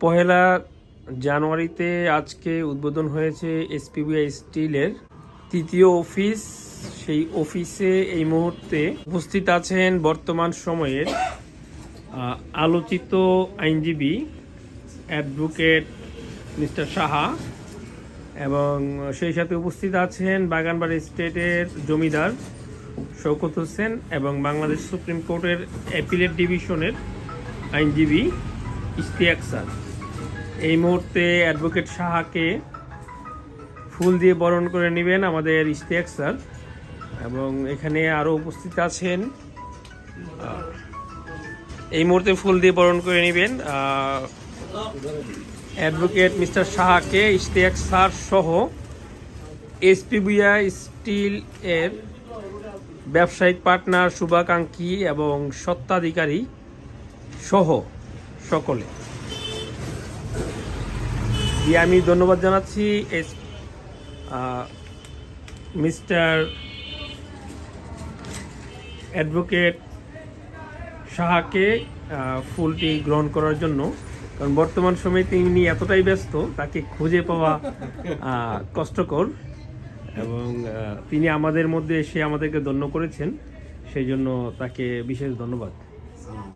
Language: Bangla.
পহেলা জানুয়ারিতে আজকে উদ্বোধন হয়েছে এসপিবিআই স্টিলের তৃতীয় অফিস। সেই অফিসে এই মুহূর্তে উপস্থিত আছেন বর্তমান সময়ের আলোচিত আইনজীবী অ্যাডভোকেট মিস্টার সাহা এবং সেই সাথে উপস্থিত আছেন বাগানবাড়ি স্টেটের জমিদার শৌকত হোসেন এবং বাংলাদেশ সুপ্রিম কোর্টের অ্যাপিলেট ডিভিশনের আইনজীবী ইশতিয়াক স্যার। এই মুহূর্তে অ্যাডভোকেট সাহাকে ফুল দিয়ে বরণ করে নেবেন আমাদের ইশতিয়াক স্যার। এবং এখানে আরও উপস্থিত আছেন। এই মুহূর্তে ফুল দিয়ে বরণ করে নেবেন অ্যাডভোকেট মিস্টার সাহাকে, ইশতিয়াক স্যার সহ এসপিবিআই স্টিল এর ব্যবসায়িক পার্টনার শুভাকাঙ্ক্ষী এবং সত্ত্বাধিকারী সহ সকলে। দিয়ে আমি ধন্যবাদ জানাচ্ছি এস মিস্টার অ্যাডভোকেট সাহাকে ফুলটি গ্রহণ করার জন্য। কারণ বর্তমান সময়ে তিনি এতটাই ব্যস্ত, তাকে খুঁজে পাওয়া কষ্টকর। এবং তিনি আমাদের মধ্যে এসে আমাদেরকে ধন্য করেছেন। সেই জন্য তাকে বিশেষ ধন্যবাদ।